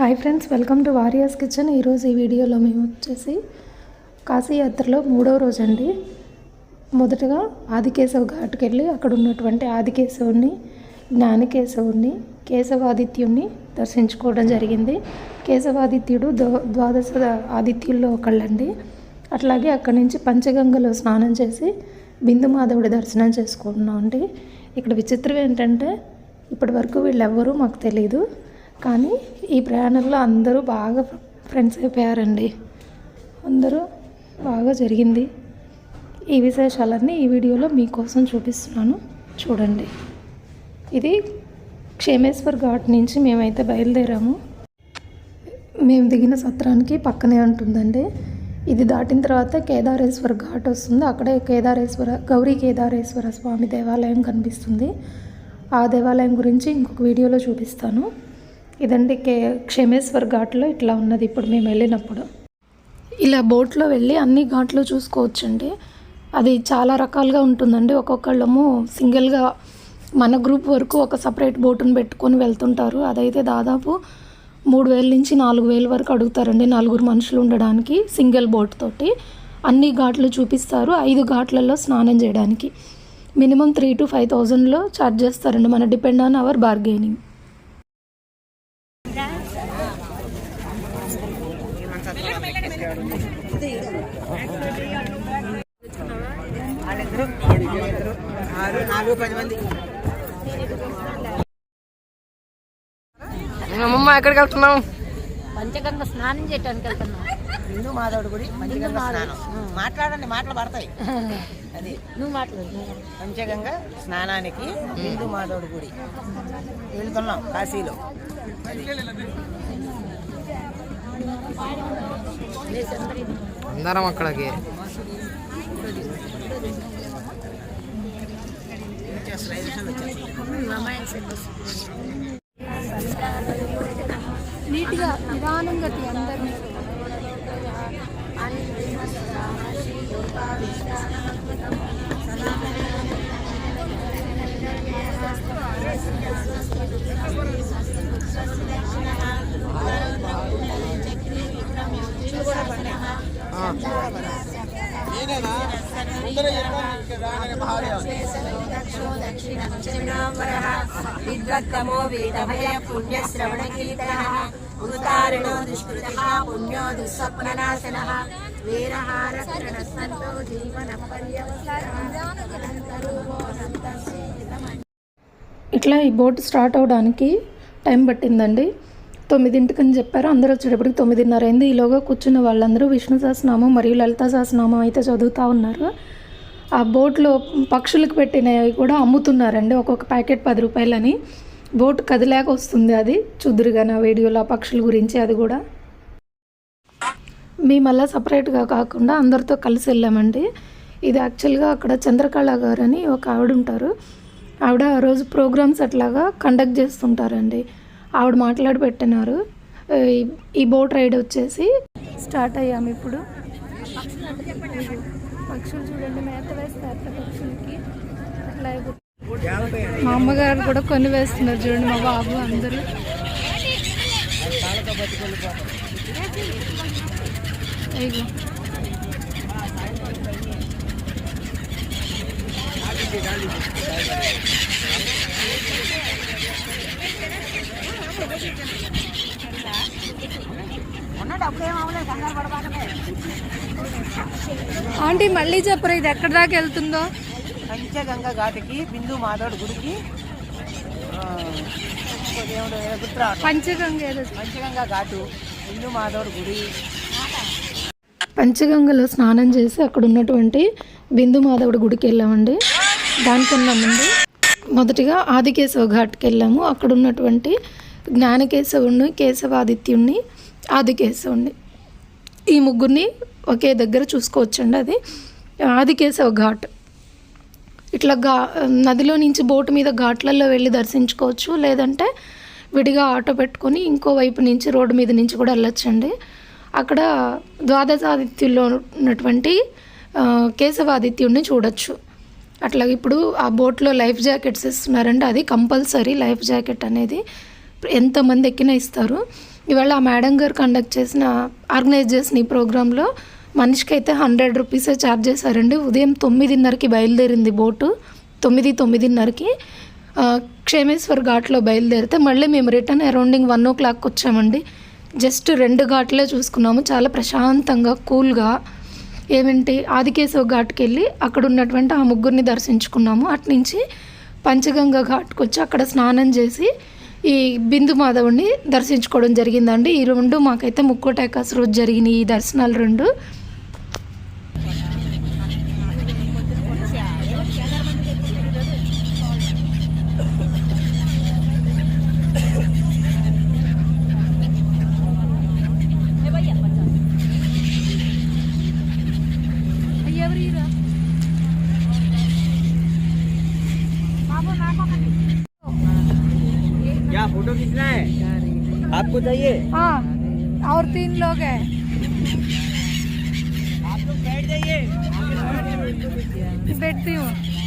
Hi friends welcome to Warriors Kitchen ఈరోజు ఈ వీడియోలో మేము వచ్చేసి కాశీయాత్రలో మూడవ రోజు అండి మొదటగా ఆదికేశవ్ ఘాట్కి వెళ్ళి అక్కడ ఉన్నటువంటి ఆదికేశవుని జ్ఞానకేశవుని కేశవాదిత్యుని దర్శించుకోవడం జరిగింది. కేశవాదిత్యుడు ద్వాదశ ఆదిత్యుల్లో ఒకళ్ళండి. అట్లాగే అక్కడి నుంచి పంచగంగలో స్నానం చేసి బిందు మాధవుడి దర్శనం చేసుకుంటున్నాం అండి ఇక్కడ విచిత్రం ఏంటంటే ఇప్పటి వరకు వీళ్ళెవ్వరూ మాకు తెలియదు కానీ ఈ ప్రయాణంలో అందరూ బాగా ఫ్రెండ్స్ అయిపోయారండి. అందరూ బాగా జరిగింది. ఈ విశేషాలన్నీ ఈ వీడియోలో మీకోసం చూపిస్తున్నాను. చూడండి. ఇది క్షేమేశ్వర్ ఘాట్ నుంచి మేమైతే బయలుదేరాము. మేము దిగిన సత్రానికి పక్కనే ఉంటుందండి. ఇది దాటిన తర్వాత కేదారేశ్వర ఘాట్ వస్తుంది. అక్కడే కేదారేశ్వర గౌరీ కేదారేశ్వర స్వామి దేవాలయం కనిపిస్తుంది. ఆ దేవాలయం గురించి ఇంకొక వీడియోలో చూపిస్తాను. ఇదండి కే క్షేమేశ్వర్ ఘాట్లో ఇట్లా ఉన్నది ఇప్పుడు మేము వెళ్ళినప్పుడు. ఇలా బోట్లో వెళ్ళి అన్ని ఘాట్లు చూసుకోవచ్చండి. అది చాలా రకాలుగా ఉంటుందండి. ఒక్కొక్కళ్ళము సింగిల్గా మన గ్రూప్ వరకు ఒక సపరేట్ బోటును పెట్టుకొని వెళ్తుంటారు. అదైతే దాదాపు మూడు వేల నుంచి నాలుగు వేల వరకు అడుగుతారండి నలుగురు మనుషులు ఉండడానికి సింగిల్ బోట్ తోటి. అన్ని ఘాట్లు చూపిస్తారు. ఐదు ఘాట్లలో స్నానం చేయడానికి. మినిమం త్రీ టు ఫైవ్ థౌజండ్లో ఛార్జ్ చేస్తారండి. మన డిపెండ్ ఆన్ అవర్ బార్గెనింగ్. ఆరు నాలుగు పది మంది అమ్మమ్మ ఎక్కడికి వెళ్తున్నాం? పంచగంగ స్నానం చేయడానికి వెళ్తున్నాం. హిందూ మాధవుడి గుడి పంచగంగ స్నానం. మాట్లాడండి మాటలు పడతాయి. అది. నువ్వు మాట్లాడు పంచగంగ స్నానానికి హిందూ మాధవుడి గుడి. వెళ్తున్నాం కాశీలో. అందరం అక్కడికి. నీట్గా నిదానంగా తీ అందరినీ. విద్వత్తమో వేదభయ పుణ్యశ్రవణ కీర్తన ఉతారిణో దుష్కృత పుణ్యో దుస్వప్ననాశన వీరహార జీవన ఇట్లా ఈ బోట్ స్టార్ట్ అవడానికి టైం పట్టిందండి తొమ్మిదింటికని చెప్పారు అందరూ వచ్చేటప్పటికి తొమ్మిదిన్నర అయింది ఈలోగా కూర్చున్న వాళ్ళందరూ విష్ణు సహస్రనామం మరియు లలిత సహస్రనామం అయితే చదువుతూ ఉన్నారు ఆ బోట్లో పక్షులకు పెట్టినవి కూడా అమ్ముతున్నారండి. ఒక్కొక్క ప్యాకెట్ పది రూపాయలని. బోట్ కదిలాక వస్తుంది అది. చూద్దురుగా నా వీడియోలో ఆ పక్షుల గురించి అది కూడా. మేము అలా సపరేట్గా కాకుండా అందరితో కలిసి వెళ్ళామండి. ఇది యాక్చువల్గా అక్కడ చంద్రకళ గారు అని ఒక ఆవిడ ఉంటారు ఆవిడ ఆ రోజు ప్రోగ్రామ్స్ అట్లాగా కండక్ట్ చేస్తుంటారండి. ఆవిడ మాట్లాడి పెట్టినారు. ఈ- ఈ బోట్ రైడ్ వచ్చేసి స్టార్ట్ అయ్యాము ఇప్పుడు. పక్షులు చూడండి మేత వేస్తారు పక్షులకి. అట్లా. మా అమ్మగారు కూడా కొన్ని వేస్తున్నారు చూడండి మా బాబు అందరూ. ఇగో ఉన్నాడు అప్పుడేం అవ్వలేదు కంగారు పడబాకనే ఆంటీ మళ్ళీ చెప్పరు ఇది ఎక్కడి దాకా వెళ్తుందో? పంచగంగ ఘాటికి బిందు మాధవుడి గుడికి. పంచగంగ ఏదో. పంచగంగ ఘాటు హిందూ మాధవుడి గుడి. పంచగంగలో స్నానం చేసి అక్కడ ఉన్నటువంటి బిందు మాధవుడి గుడికి వెళ్ళామండి. దానికన్నా ముందు మొదటిగా ఆదికేశవ ఘాట్కి వెళ్ళాము. అక్కడ ఉన్నటువంటి జ్ఞానకేశవుని కేశవాదిత్యుణ్ణి ఆదికేశవుణ్ణి. ఈ ముగ్గురిని ఒకే దగ్గర చూసుకోవచ్చండి అది. ఆదికేశవ ఘాట్. ఇట్లా ఘా నదిలో నుంచి బోటు మీద ఘాట్లలో వెళ్ళి దర్శించుకోవచ్చు. లేదంటే విడిగా ఆటో పెట్టుకొని ఇంకో వైపు నుంచి రోడ్డు మీద నుంచి కూడా వెళ్ళొచ్చండి. అక్కడ ద్వాదశాదిత్యుల్లో ఉన్నటువంటి కేశవాదిత్యుడిని చూడొచ్చు. అట్లా ఇప్పుడు ఆ బోట్లో లైఫ్ జాకెట్స్ ఇస్తున్నారండి అది కంపల్సరీ లైఫ్ జాకెట్ అనేది. ఎంతమంది ఎక్కినా ఇస్తారు. ఇవాళ ఆ మేడం గారు కండక్ట్ చేసిన ఆర్గనైజ్ చేసిన ఈ ప్రోగ్రాంలో మనిషికి అయితే హండ్రెడ్ రూపీసే ఛార్జ్ చేశారండి. ఉదయం తొమ్మిదిన్నరకి బయలుదేరింది బోటు. తొమ్మిది తొమ్మిదిన్నరకి క్షేమేశ్వర్ ఘాట్లో బయలుదేరితే మళ్ళీ మేము రిటర్న్ అరౌండింగ్ వన్ ఓ క్లాక్ వచ్చామండి. జస్ట్ రెండు ఘాట్లే చూసుకున్నాము. చాలా ప్రశాంతంగా కూల్గా. ఏమిటి ఆదికేశవ ఘాట్కి వెళ్ళి అక్కడ ఉన్నటువంటి ఆ ముగ్గురిని దర్శించుకున్నాము. అట్నుంచి పంచగంగ ఘాట్కి వచ్చి అక్కడ స్నానం చేసి ఈ బిందు మాధవుడిని దర్శించుకోవడం జరిగిందండి. ఈ రెండు మాకైతే ముక్కోటాకాశ రోజు జరిగినాయి ఈ దర్శనాలు రెండు. क्या फ़ोटो खींचना है? आपको चाहिए? हाँ और तीन लोग हैं। आप लोग बैठ जाइए। बैठती हूँ।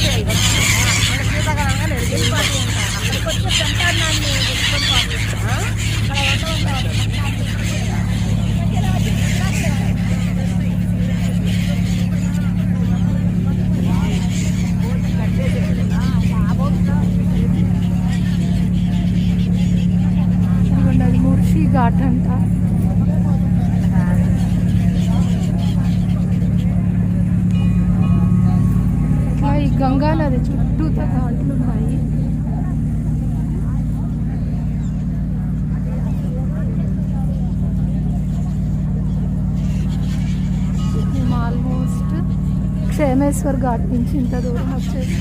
Gracias. క్షేమేశ్వర్ ఘాట్ నుంచి ఇంత దూరం వచ్చేసి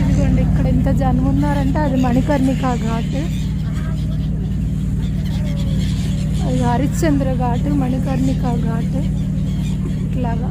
ఇదిగోండి ఇక్కడ ఎంత జనం ఉన్నారంటే అది మణికర్ణిక ఘాట్. అది హరిశ్చంద్ర ఘాట్ మణికర్ణిక ఘాట్. ఇట్లాగా.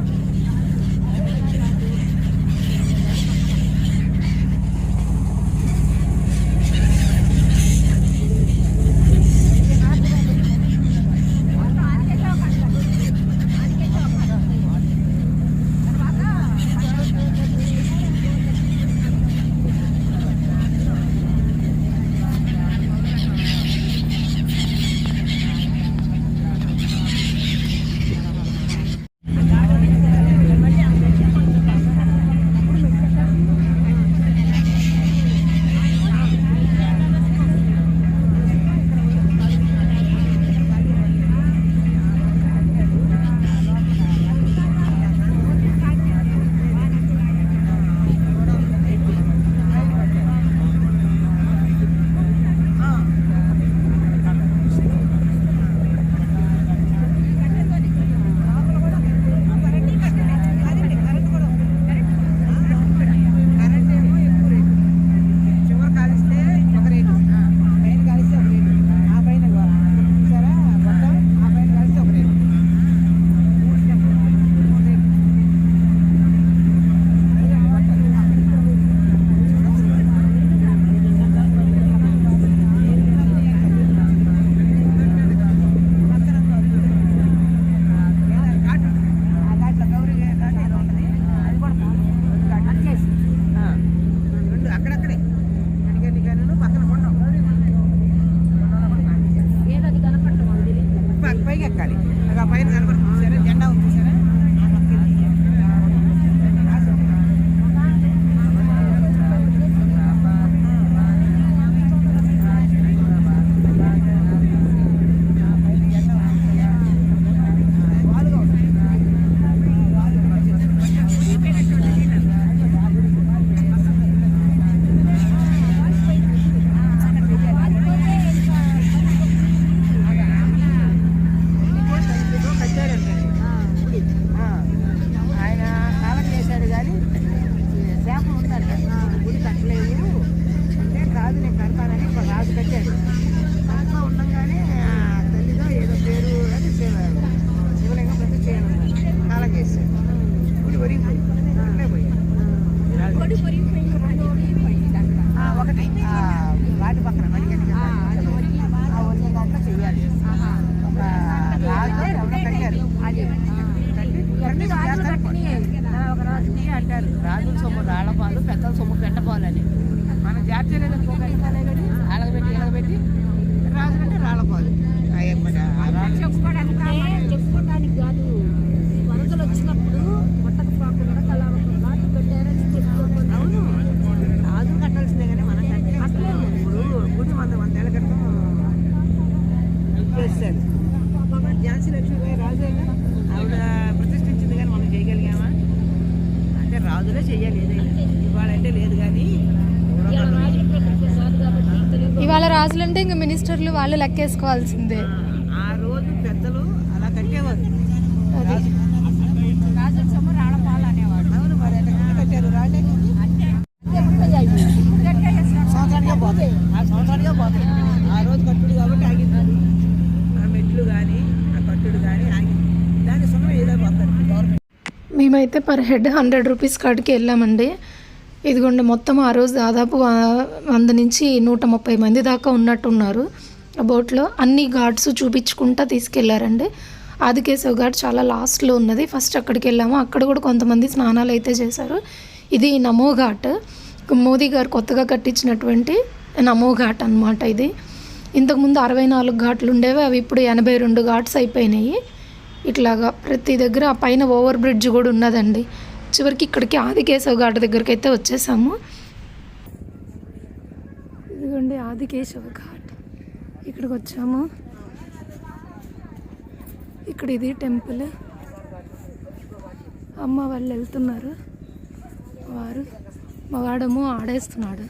అంటారు రాజుల సొమ్ము రాళ్ళపాలు పెద్దల సొమ్ము పెట్టపాలని రాజులంటే ఇంకా మినిస్టర్లు వాళ్ళు లెక్కేసుకోవాల్సిందే. ఆ రోజు పెద్దలు అలా కట్టేవారు. సంవత్సరానికే పోతాయి. ఆ సంవత్సరానికే పోతాయి. ఆ రోజు కట్టుడు కాబట్టి ఆగింది. ఆ మెట్లు కానీ ఆ కట్టుడు కానీ ఆగింది. దాని సున్నం ఏదో పోతారు. గవర్నమెంట్ మేమైతే పర్ హెడ్ హండ్రెడ్ రూపీస్ కాడికి వెళ్ళామండి. ఇదిగోండి మొత్తం ఆ రోజు దాదాపు వంద నుంచి నూట ముప్పై మంది దాకా ఉన్నట్టున్నారు. ఆ బోట్లో అన్ని ఘాట్స్ చూపించుకుంటా తీసుకెళ్ళారండి. ఆదికేశవ్ ఘాట్ చాలా లాస్ట్లో ఉన్నది. ఫస్ట్ అక్కడికి వెళ్ళాము. అక్కడ కూడా కొంతమంది స్నానాలు అయితే చేశారు. ఇది నమో ఘాట్. మోదీ గారు కొత్తగా కట్టించినటువంటి నమో ఘాట్ అన్నమాట ఇది. ఇంతకుముందు అరవై నాలుగు ఘాట్లు ఉండేవి. అవి ఇప్పుడు ఎనభై రెండు ఘాట్స్ అయిపోయినాయి. ఇట్లాగా ప్రతి దగ్గర ఆ పైన ఓవర్ బ్రిడ్జ్ కూడా ఉన్నదండి. చివరికి ఇక్కడికి ఆదికేశవ ఘాట్ దగ్గరికి అయితే వచ్చేసాము. ఇదిగోండి ఆదికేశవ ఘాట్. ఇక్కడికి వచ్చాము. ఇక్కడ ఇది టెంపుల్. అమ్మ వాళ్ళు వెళ్తున్నారు. వారు మగాడము ఆడేస్తున్నాడు.